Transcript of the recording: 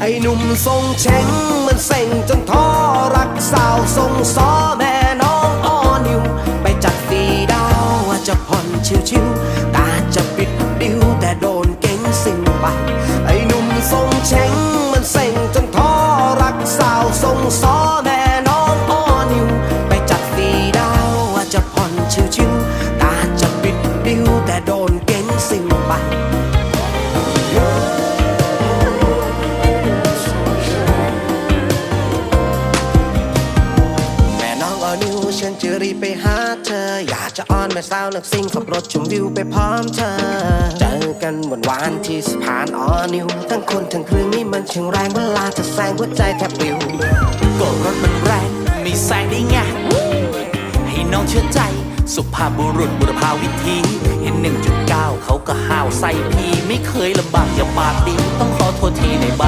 ไอ้หนุ่มทรงเช้งมันเซ็งจนท้อรักสาวทรงซ้อแม่น้องอ้อนิว ไปจัดฟีดาวว่าจะผ่อนชิวๆตาจะปิดดิวแต่โดนเก่งสิ่งไป ไอ้หนุ่มทรงเช้งมันเซ็งจนท้อรักสาวทรงซ้อแม่น้องอ้อนิว ไปจัดฟีดาวว่าจะผ่อนชิวๆตาจะปิดดิวแต่โดนเก่งสิ่งไป ฉันจะรีบไปหาเธอ อยากจะอ้อนแม่สาวนักซิ่งขับรถชมวิวไปพร้อมเธอ เจอกันวันวานที่สะพานออนิว ทั้งคนทั้งเครื่องนี่มันช่างแรงเวลาจะแซงหัวใจแทบปลิวก็รถมันแรงไม่แซงได้ไงให้น้องเชื่อใจ สุภาพบุรุษบุรพาวิธี เห็น 1.9 เขาก็ห้าวใส่พี่ ไม่เคยลำบากอย่าปากดีต้องขอโทษทีในบางลี